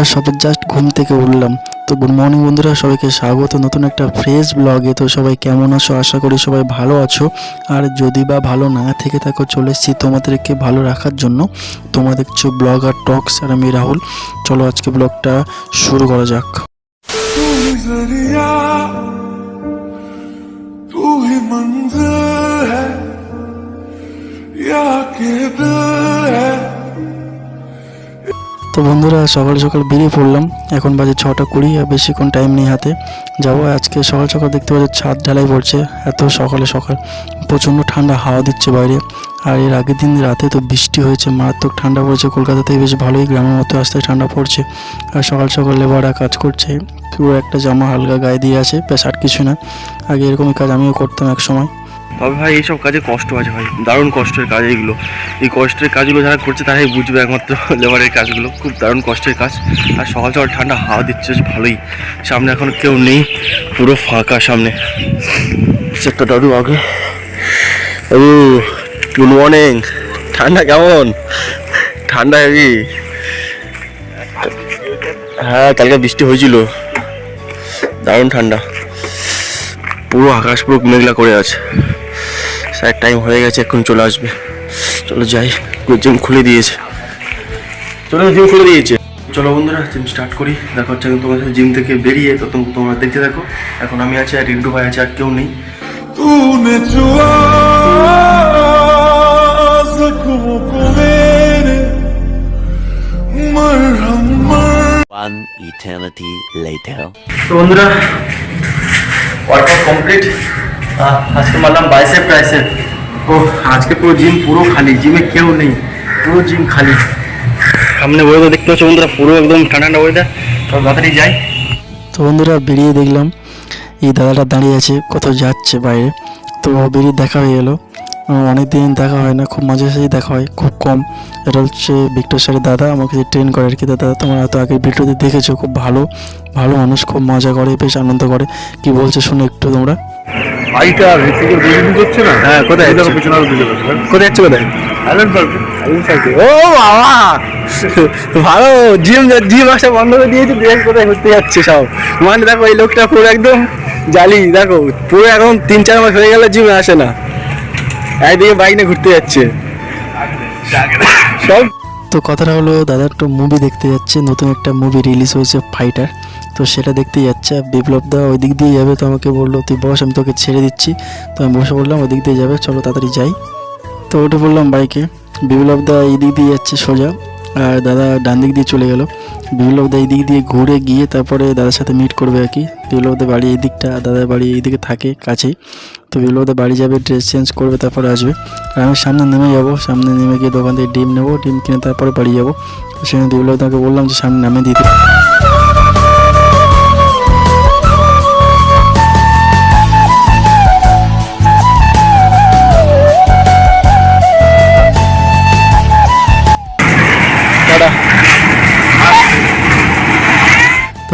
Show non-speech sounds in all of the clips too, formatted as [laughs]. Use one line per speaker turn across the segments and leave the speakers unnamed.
বন্ধুরা সবে জাস্ট ঘুম থেকে উঠলাম তো গুড মর্নিং বন্ধুরা সবাইকে স্বাগত নতুন একটা ফ্রেশ ব্লগে তো সবাই কেমন আছো আশা করি সবাই ভালো আছো আর যদি বা ভালো না থেকে থাকো চলে এসেছি তোমাদেরকে ভালো রাখার জন্য তোমরা দেখছো ব্লগ আর টক্স আর আমি রাহুল চলো আজকে ব্লগটা শুরু করা যাক
तू ही जरिया तू ही मंजिल है या के दिल है
তো বন্ধুরা, সকাল সকাল বেরিয়ে পড়লাম। এখন বাজে ছটা কুড়ি আর বেশিক্ষণ টাইম নেই হাতে। যাব আজকে সকাল সকাল দেখতে পাচ্ছি ছাদ ঢালাই পড়ছে, এত সকালে সকাল। প্রচণ্ড ঠান্ডা, হাওয়া দিচ্ছে বাইরে। আর এর আগের দিন রাতে তো বৃষ্টি হয়েছে, মারাত্মক ঠান্ডা পড়েছে। কলকাতাতে বেশ ভালোই গ্রামের মতো আস্তে আস্তে ঠান্ডা পড়ছে। আর সকাল সকাল লেবাররা কাজ করছে। পুরো একটা জামা হালকা গায়ে দিয়ে আছে, ব্যাস আর কিছু না। আগে এরকমই কাজ আমিও করতাম এক সময়।
তবে ভাই, এইসব কাজে কষ্ট আছে ভাই। দারুণ কষ্টের কাজ এইগুলো। এই কষ্টের কাজগুলো যারা করছে, তারাই বুঝবে একমাত্র [laughs] লেবারের কাজগুলো। খুব দারুণ কষ্টের কাজ। আর সকাল সকাল ঠান্ডা হাওয়া দিচ্ছে ভালোই। সামনে এখন কেউ নেই, পুরো ফাঁকা সামনে। একটা দাদু আগে। গুড মর্নিং ঠান্ডা কেমন? ঠান্ডা হেবি হ্যাঁ কালকে বৃষ্টি হয়েছিল। দারুণ ঠান্ডা। পুরো আকাশ পুরো মেঘলা করে আছে। সাইড টাইম হয়ে গেছে এখন চলে আসবে। চলো যাই জিম খুলে দিয়েছে। চলো জিম খুলে দিয়েছে। চলো বন্ধুরা জিম স্টার্ট করি। দেখো হচ্ছে তোমার সাথে জিম থেকে বেরিয়ে তো তোমরা দেখতে দেখো এখন আমি আছি আর রিন্টু ভাই আছে আর কেউ নেই।
One eternity later.
So, বন্ধুরা ওয়ার্কআউট কমপ্লিট আজকে মারলাম বাইসেপ, ট্রাইসেপ। ও আজকে পুরো জিম পুরো খালি, জিমে কেউ নেই, পুরো জিম খালি। সামনে ওয়েদার দেখতে পাচ্ছ বন্ধুরা, পুরো একদম ঠান্ডা ঠান্ডা ওয়েদার সব তাড়াতাড়ি যাই।
তো বন্ধুরা, বেরিয়ে দেখলাম, এই দাদাটা দাঁড়িয়ে আছে, কোথাও যাচ্ছে বাইরে। তো বেরিয়ে দেখা হয়ে গেলো। অনেক দিন দেখা হয় না, খুব মাঝে সাঝে দেখা হয়, খুব কম। এটা হচ্ছে ভিক্টর স্যারের দাদা, আমাকে যে ট্রেন করে আর কি। দাদা, তোমরা হয়তো আগে ভিডিওতে দেখেছ, খুব ভালো ভালো মানুষ, খুব মজা করে, বেশ আনন্দ করে। কি বলছে, শুনে একটু তোমরা।
ভাইটা ঋতিকের বেরিয়ে করছে না?
হ্যাঁ কোথায়
পিছনে আরও দুজন আছে হ্যাঁ?
কোথায় যাচ্ছে কোথায়?
পার্কে
ও বাবা! ভালো জিম জিম আসা বন্ধ করে দিয়েছে দেখ কোথায় ঘুরতে যাচ্ছে সব। মানে দেখো এই লোকটা পুরো একদম জালি দেখো পুরো এখন তিন চার মাস হয়ে গেল জিমে আসে না। একদিকে বাইক নিয়ে ঘুরতে যাচ্ছে। সব
তো কথাটা হলো দাদা একটু মুভি দেখতে যাচ্ছে নতুন একটা মুভি রিলিজ হয়েছে ফাইটার তো সেটা দেখতে যাচ্ছে। বিপ্লব দা ওই দিক দিয়ে যাবে, তো আমাকে বলল, তুই বস, আমি তোকে ছেড়ে দিচ্ছি। তো আমি বসে বললাম ওই দিক দিয়ে যাবে, চলো তাড়াতাড়ি যাই। তো উঠে বললাম বাইকে। বিপ্লব দা এই দিক দিয়ে যাচ্ছে সোজা, আর দাদা ডান দিক দিয়ে চলে গেল। বিপ্লব দা এই দিক দিয়ে ঘুরে গিয়ে তারপরে দাদার সাথে মিট করবে আর কি। বিপ্লব দা বাড়ি এই দিকটা দাদার বাড়ি এই দিকে থাকে কাছেই তো বিপ্লব দা বাড়ি যাবে ড্রেস চেঞ্জ করবে, তারপরে আসবে। আর আমি সামনে নেমে যাব, সামনে নেমে গিয়ে দোকান থেকে ডিম নেব, ডিম কিনে তারপরে বাড়ি যাব। সেখানে বিপ্লব দাকে বললাম যে, সামনে নামে দিতে।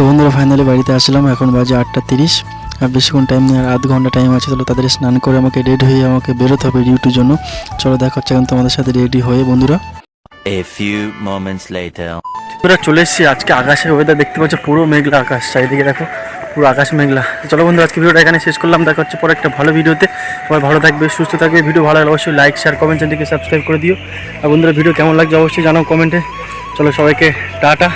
তো বন্ধুরা ফাইনালি বাড়িতে আসলাম। এখন বাজে আটটা তিরিশ। আর বেশিক্ষণ টাইম নেই আর আধ ঘণ্টা টাইম আছে তাহলে তাদের স্নান করে আমাকে রেডি হয়ে আমাকে বেরোতে হবে ডিউটির জন্য। চলো দেখা হচ্ছে এখন তোমাদের সাথে রেডি হয়ে বন্ধুরা।
A few moments later.
পুরো চলে এসেছি আজকে আকাশের ওয়েদার দেখতে পাচ্ছ পুরো মেঘলা আকাশ চারিদিকে দেখো পুরো আকাশ মেঘলা। চলো বন্ধুরা আজকে ভিডিওটা এখানে শেষ করলাম। দেখা হচ্ছে পরে একটা ভালো ভিডিওতে। সবাই ভালো থাকবে সুস্থ থাকবে। ভিডিও ভালো লাগলে অবশ্যই লাইক শেয়ার কমেন্ট চ্যানেলটিকে সাবস্ক্রাইব করে দিও। আর বন্ধুরা ভিডিও কেমন লাগছে অবশ্যই জানাও কমেন্টে। চলো সবাইকে টাটা।